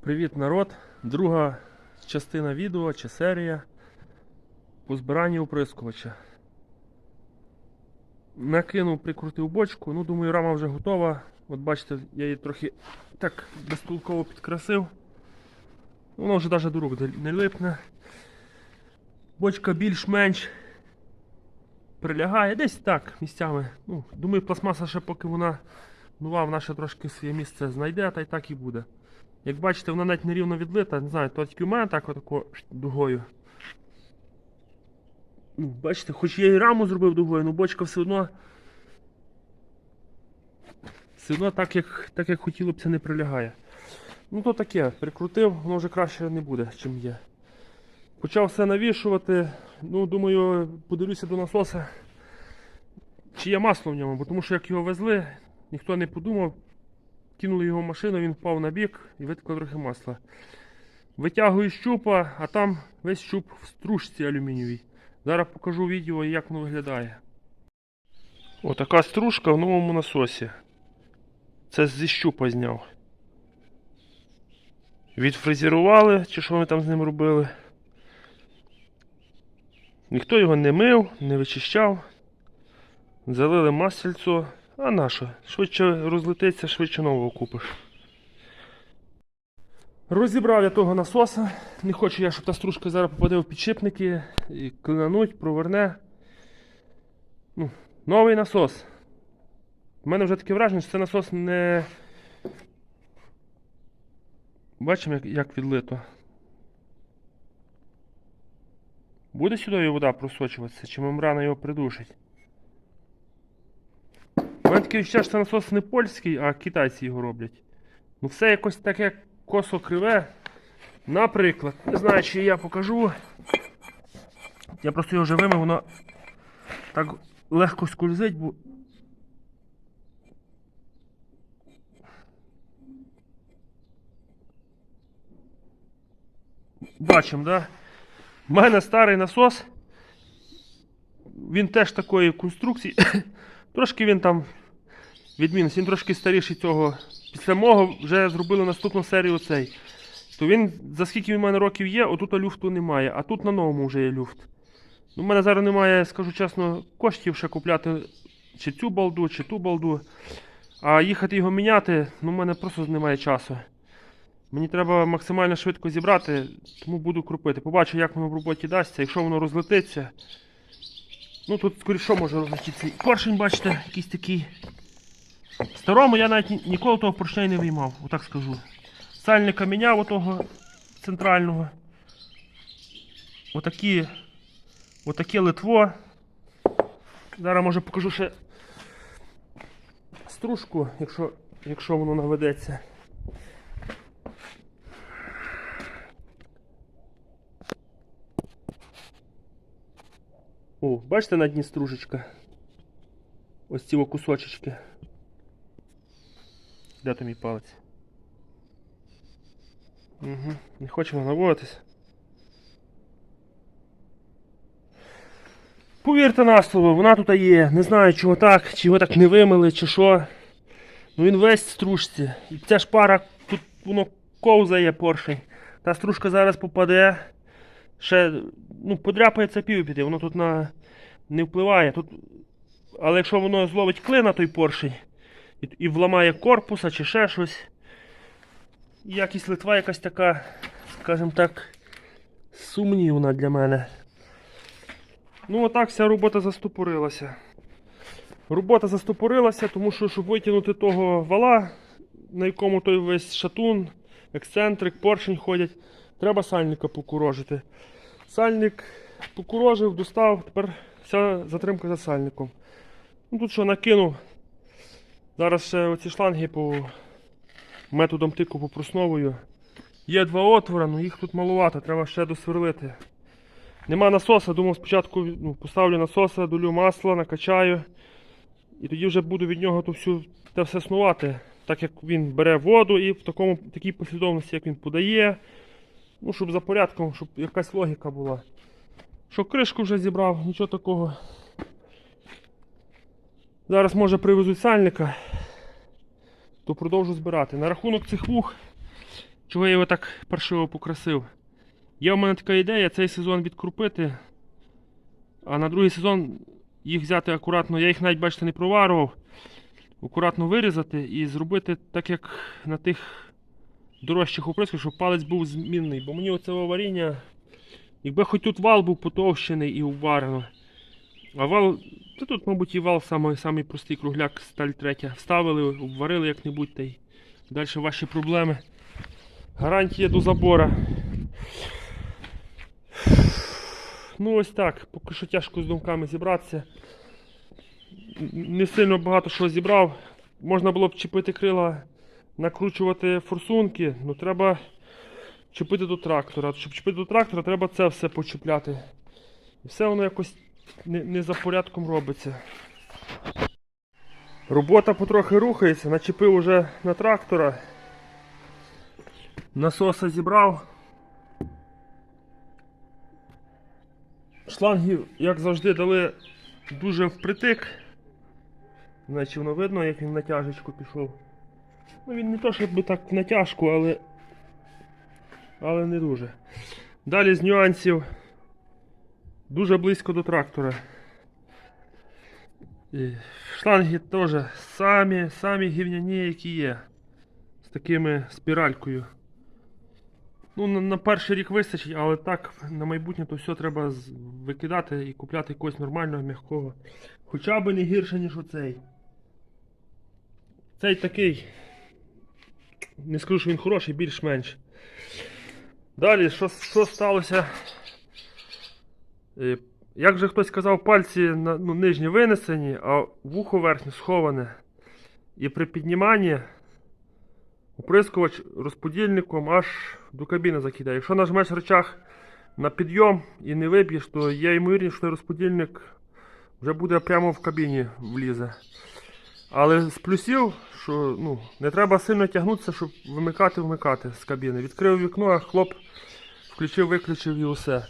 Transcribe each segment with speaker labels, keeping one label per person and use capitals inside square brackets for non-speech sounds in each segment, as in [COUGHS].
Speaker 1: Привіт, народ! Друга частина відео чи серія по збиранню оприскувача. Накинув, прикрутив бочку. Ну, думаю, рама вже готова. От бачите, я її трохи так безтолково підкрасив. Воно вже навіть до рук не липне. Бочка більш-менш прилягає. Десь так місцями. Ну, думаю, пластмаса ще поки вона нова, вона ще трошки своє місце знайде, та й так і буде. Як бачите, вона навіть нерівно відлита, не знаю, то тільки в мене так отако дугою. Ну, бачите, хоч я і раму зробив дугою, але бочка все одно. Все одно так, як, так, як хотіло б, це не прилягає. Ну то таке, прикрутив, воно вже краще не буде, чим є. Почав все навішувати. Ну, думаю, подивлюся до насоса, чи є масло в ньому, бо тому що як його везли, ніхто не подумав, кинули його машину, він впав на бік і витекло трохи масла. Витягую щупа, а там весь щуп в стружці алюмінієвій. Зараз покажу відео, як воно виглядає. Отака стружка в новому насосі. Це зі щупа зняв. Відфрезерували, чи що ми там з ним робили. Ніхто його не мив, не вичищав. Залили масельцо. А на що? Швидше розлетиться, швидше нового купиш. Розібрав я того насоса. Не хочу я, щоб та стружка зараз попаде в підшипники і клинануть, проверне. Ну, новий насос. У мене вже таке враження, що це насос не. Бачимо, як, як відлито. Буде сюди вода просочуватися, чи мембрана його придушить? Мене таке відчуття, що це насос не польський, а китайці його роблять. Ну все якось таке косо криве. Наприклад, не знаю, чи я покажу. Я просто його вже вимив, воно так легко скользить, бо. Бачимо, да? У мене старий насос. Він теж такої конструкції. [COUGHS] Трошки він там відмінився, він трошки старіший цього. Після мого вже зробили наступну серію цей. То він, за скільки в мене років є, отут люфту немає, а тут на новому вже є люфт. Ну, У мене зараз немає, скажу чесно, коштів ще купляти чи цю балду, чи ту балду. А їхати його міняти, ну в мене просто немає часу. Мені треба максимально швидко зібрати, тому буду крупити. Побачу, як воно в роботі дасться. Якщо воно розлетиться. Ну тут скоріше може розлетітися. Поршень, бачите, якийсь такий. Старому я навіть ніколи того поршня не виймав, отак скажу. Сальника міняв отого центрального. Отакі. Отаке литво. Зараз може покажу ще стружку, якщо, якщо воно наведеться. О, бачите на дні стружечка? Ось ці кусочечки. Де то мій палець? Угу. Не хочемо наводитись. Повірте на слово, вона тут є. Не знаю, чого так, чи його так не вимили, чи що. Ну він весь в стружці. І ця ж пара, тут воно ковзає поршень. Та стружка зараз попаде. Ще, ну, подряпається пів піде, воно тут на... не впливає. Тут... Але якщо воно зловить клина той поршень і, і вламає корпуса чи ще щось. Якість литва якась така, скажімо так, сумнівна для мене. Ну, отак вся робота застопорилася. Робота застопорилася, тому що, щоб витягнути того вала, на якому той весь шатун, ексцентрик, поршень ходять, треба сальника покурожити. Сальник покурожив, достав, тепер вся затримка за сальником. Ну тут що, накинув. Зараз ще оці шланги по методом тику попрусновою. Є два отвора, але їх тут малувато, треба ще досверлити. Нема насоса, думав спочатку ну, поставлю насоса, долю масла, накачаю. І тоді вже буду від нього то всю, те все снувати, так як він бере воду і в такому, такій послідовності, як він подає. Ну, щоб за порядком, щоб якась логіка була. Що кришку вже зібрав, нічого такого. Зараз може привезуть сальника, то продовжу збирати. На рахунок цих вух чого я його так паршиво покрасив. Є в мене така ідея цей сезон відкрупити, а на другий сезон їх взяти акуратно, я їх навіть бачите не проварував, акуратно вирізати і зробити так, як на тих дорожчих оприсках, щоб палець був змінний. Бо мені оце варіння, якби хоч тут вал був потовщений і уварено. А вал, та тут, мабуть, і вал самий, самий простий кругляк, сталь третя. Вставили, обварили як-небудь та й далі ваші проблеми. Гарантія до забора. Ну ось так, поки що тяжко з думками зібратися. Не сильно багато що зібрав. Можна було б чіпити крила, накручувати форсунки, ну треба чіпити до трактора. Щоб чіпити до трактора, треба це все почіпляти. І все воно якось не, не за порядком робиться. Робота потрохи рухається, начепив уже на трактора. Насоса зібрав. Шлангів, як завжди, дали дуже впритик. Значить воно видно, як він в натяжечку пішов. Ну він не то, щоб так в натяжку, але. Але не дуже. Далі з нюансів. Дуже близько до трактора. І Шланги теж самі, самі гівняні, які є. З такими спіралькою. Ну, на, на перший рік вистачить, але так на майбутнє то все треба викидати і купляти якогось нормального, м'якого. Хоча б не гірше, ніж оцей. Цей такий. Не скажу, що він хороший, більш-менш. Далі, що, що сталося? Як же хтось сказав, пальці ну, нижні винесені, а вухо верхнє сховане. І при підніманні оприскувач розподільником аж до кабіни закидає. Якщо нажмеш рычаг на підйом і не виб'єш, то є ймовірність, що розподільник вже буде прямо в кабіні влізе. Але з плюсів, що ну, не треба сильно тягнутися, щоб вимикати вмикати з кабіни. Відкрив вікно, а хлоп включив, виключив і усе.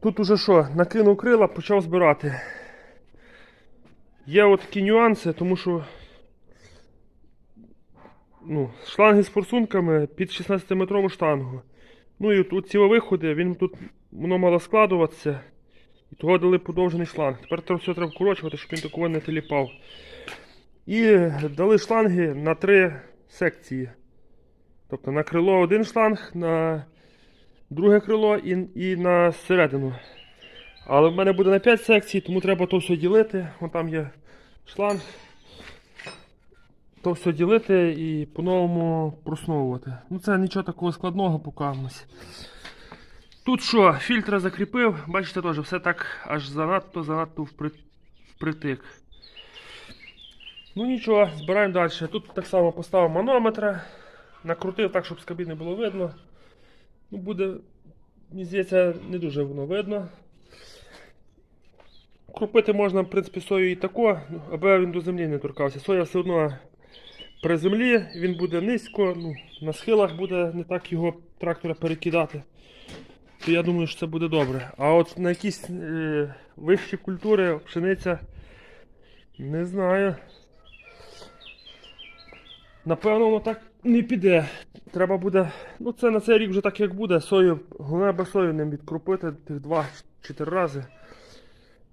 Speaker 1: Тут уже що, накинув крила, почав збирати. Є от такі нюанси, тому що ну, шланги з форсунками під 16-метрову штангу. Ну і тут ці виходи, він тут воно мало складуватися. І того дали подовжений шланг. Тепер це все треба вкорочувати, щоб він такого не теліпав. І дали шланги на три секції. Тобто на крило один шланг, на друге крило і, і на середину. Але в мене буде на 5 секцій, тому треба то все ділити. Вон там є шланг. То все ділити і по-новому просновувати. Ну це нічого такого складного покамусь. Тут що, фільтра закріпив, бачите теж, все так аж занадто занадто впритик. Ну нічого, збираємо далі. Тут так само поставив манометра, накрутив так, щоб з кабіни було видно. Ну, буде, мені здається, не дуже воно видно. Крупити можна, в принципі, сою і тако, аби він до землі не торкався. Соя все одно при землі, він буде низько, ну, на схилах буде не так його трактора перекидати. То я думаю, що це буде добре. А от на якісь е, вищі культури, пшениця, не знаю. Напевно, воно так не піде. Треба буде. Ну це на цей рік вже так як буде. Сою, головне сою ним відкрупити тих 2-4 рази.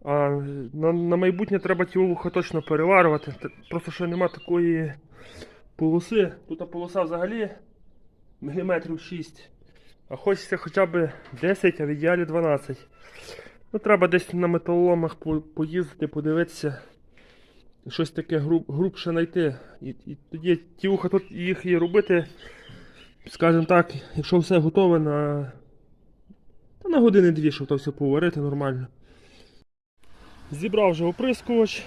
Speaker 1: А на, на майбутнє треба ті вуха точно переварювати. Просто що нема такої полоси. Тут полоса взагалі міліметрів 6. А хочеться хоча б 10, а в ідеалі 12. Ну, треба десь на металоломах поїздити, подивитися. Щось таке груб, грубше знайти. І, і тоді ті вуха тут їх і робити, скажімо так, якщо все готове на. Та на години дві, щоб то все поварити нормально. Зібрав вже оприскувач.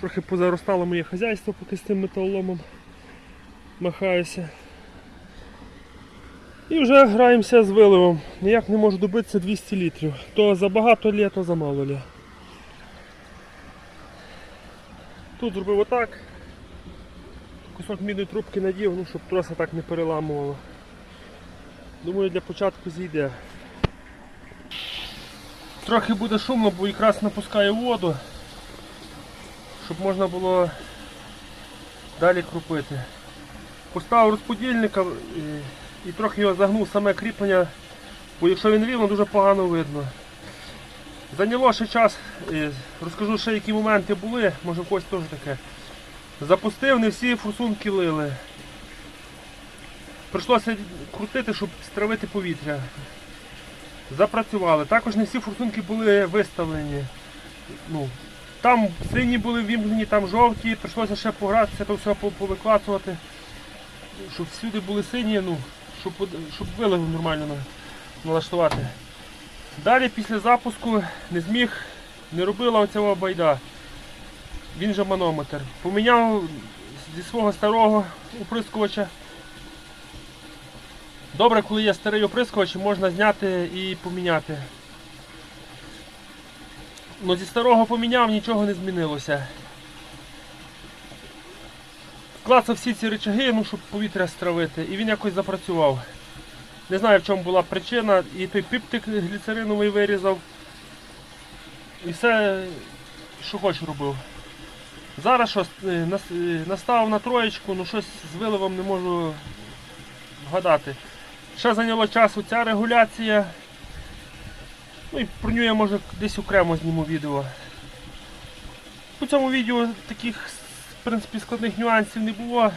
Speaker 1: Трохи позаростало моє хазяйство, поки з цим металоломом махаюся. І вже граємося з виливом. Ніяк не можу добитися 200 літрів. То забагато лє, то замало лє. Тут зробив отак. Кусок мідної трубки надів, ну, щоб троса так не переламувало. Думаю, для початку зійде. Трохи буде шумно, бо якраз напускає воду, щоб можна було далі крупити. Поставив розподільника і, і трохи його загнув саме кріплення, бо якщо він рівно, дуже погано видно. Зайняло ще час, розкажу ще які моменти були, може когось теж таке. Запустив, не всі форсунки лили. Прийшлося крутити, щоб стравити повітря. Запрацювали. Також не всі форсунки були виставлені. Ну, там сині були вімкнені, там жовті, прийшлося ще погратися, то все по- повиклацувати. Щоб всюди були сині, ну, щоб, щоб вилив нормально налаштувати. Далі після запуску не зміг, не робила оцього байда. Він же манометр. Поміняв зі свого старого оприскувача. Добре, коли є старий оприскувач, можна зняти і поміняти. Ну зі старого поміняв, нічого не змінилося. Клацав всі ці речаги, ну, щоб повітря стравити, і він якось запрацював. Не знаю в чому була причина, і той піптик гліцериновий вирізав. І все, що хоч робив. Зараз що, е, е, наставив на троєчку, ну щось з виливом не можу вгадати. Ще зайняло часу ця регуляція. Ну і про нього я може десь окремо зніму відео. У цьому відео таких в принципі, складних нюансів не було.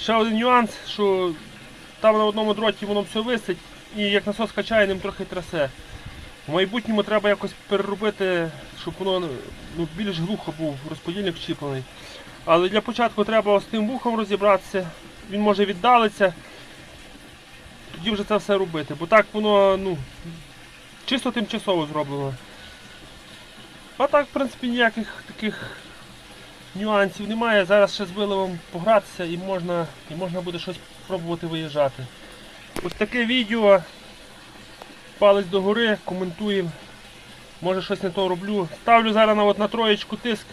Speaker 1: Ще один нюанс, що там на одному дроті воно все висить і як насос качає, ним трохи трясе. В майбутньому треба якось переробити, щоб воно ну, більш глухо був розподільник вчіплений. Але для початку треба з тим вухом розібратися, він може віддалитися, тоді вже це все робити. Бо так воно ну, чисто тимчасово зроблено. А так, в принципі, ніяких таких нюансів немає. Зараз ще з виливом погратися і можна, і можна буде щось пробувати виїжджати. Ось таке відео. Палець догори, коментуємо. Може щось не то роблю. Ставлю зараз на, от, на троєчку тиск.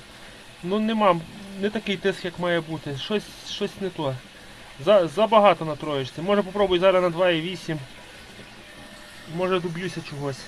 Speaker 1: Ну нема, не такий тиск, як має бути. Щось, щось не то. За, забагато на троєчці. Може попробую зараз на 2,8. Може доб'юся чогось.